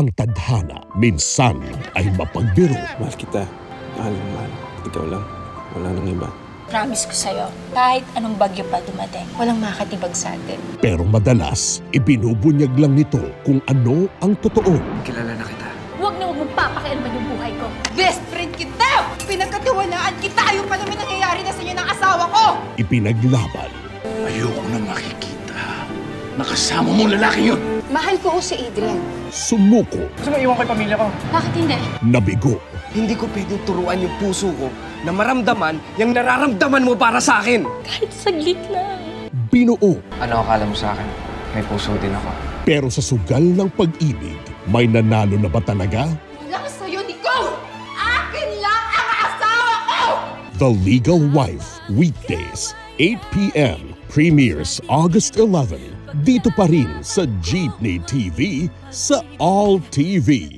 Ang tadhana minsan ay mapagbiro Mahal kita. Mahal na mahal. Ikaw lang. Wala nang iba. Promise ko sa'yo, kahit anong bagyo pa dumating, walang makatibag sa atin. pero madalas ibinubunyag lang nito kung ano ang totoo. Kilala na kita. Huwag na huwag mong papakialaman yung buhay ko. Best friend kita! Pinagkatiwalaan kita! Ayaw pa naman nangyayari na sa inyo ng asawa ko! Ipinaglaban Ayoko na makikita. Nakasama mong lalaki yun. Mahal ko si Adrian. sumuko, Gusto mo iwan ko yung pamilya ko? Bakit hindi? nabigo, Hindi ko pwedeng turuan yung puso ko na maramdaman yung nararamdaman mo para sa akin. Kahit saglit lang. binuo. Ano akala mo sa akin? May puso din ako. Pero sa sugal ng pag-ibig, may nanalo na ba talaga? Wala sa'yo, Nicole! Akin lang ang asawa ko! The Legal Wife, weekdays, 8pm, premieres August 11. Dito pa rin sa Jeepney TV sa All TV.